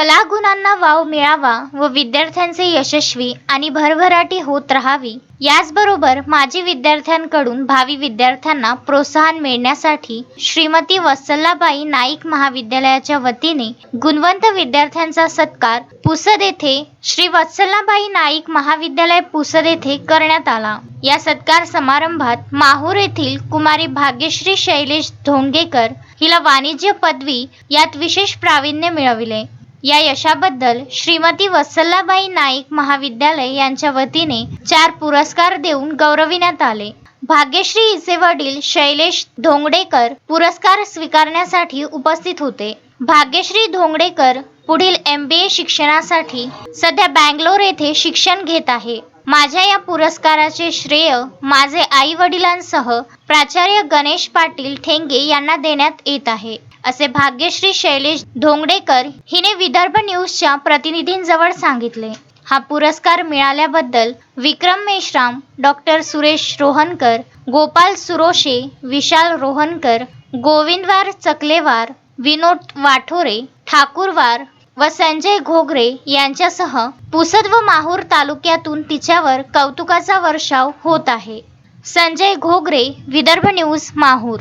कलागुणांना वाव मिळावा व विद्यार्थ्यांचे यशस्वी आणि भरभराटी होत राहावी. याचबरोबर माजी विद्यार्थ्यांकडून भावी विद्यार्थ्यांना प्रोत्साहन मिळण्यासाठी श्रीमती वत्सलाबाई नाईक महाविद्यालयाच्या वतीने गुणवंत विद्यार्थ्यांचा सत्कार पुसद येथे श्री वत्सलाबाई नाईक महाविद्यालय पुसद येथे करण्यात आला. या सत्कार समारंभात माहूर येथील कुमारी भाग्यश्री शैलेश धोंगेकर हिला वाणिज्य पदवी यात विशेष प्रावीण्य मिळविले. या यशाबद्दल श्रीमती वत्सलाबाई नाईक महाविद्यालय यांच्या वतीने चार पुरस्कार देऊन गौरविण्यात आले. भाग्यश्री हिचे वडील शैलेश धोंगडेकर पुरस्कार स्वीकारण्यासाठी उपस्थित होते. भाग्यश्री धोंगडेकर पुढील एम बी ए शिक्षणासाठी सध्या बँगलोर येथे शिक्षण घेत आहे. माझ्या या पुरस्काराचे श्रेय माझे आई वडिलांसह प्राचार्य गणेश पाटील ठेंगे यांना देण्यात येत आहे. असे भाग्यश्री शैलेश धोंगडेकर हिने विदर्भ न्यूजच्या प्रतिनिधींजवळ सांगितले. हा पुरस्कार मिळाल्याबद्दल विक्रम मेश्राम डॉक्टर सुरेश रोहनकर गोपाल सुरोशे विशाल रोहनकर गोविंदवार चकलेवार विनोद वाठोरे ठाकूरवार व संजय घोगरे यांच्यासह पुसद व माहूर तालुक्यातून तिच्यावर कौतुकाचा वर्षाव होत आहे. संजय घोगरे विदर्भ न्यूज माहूर.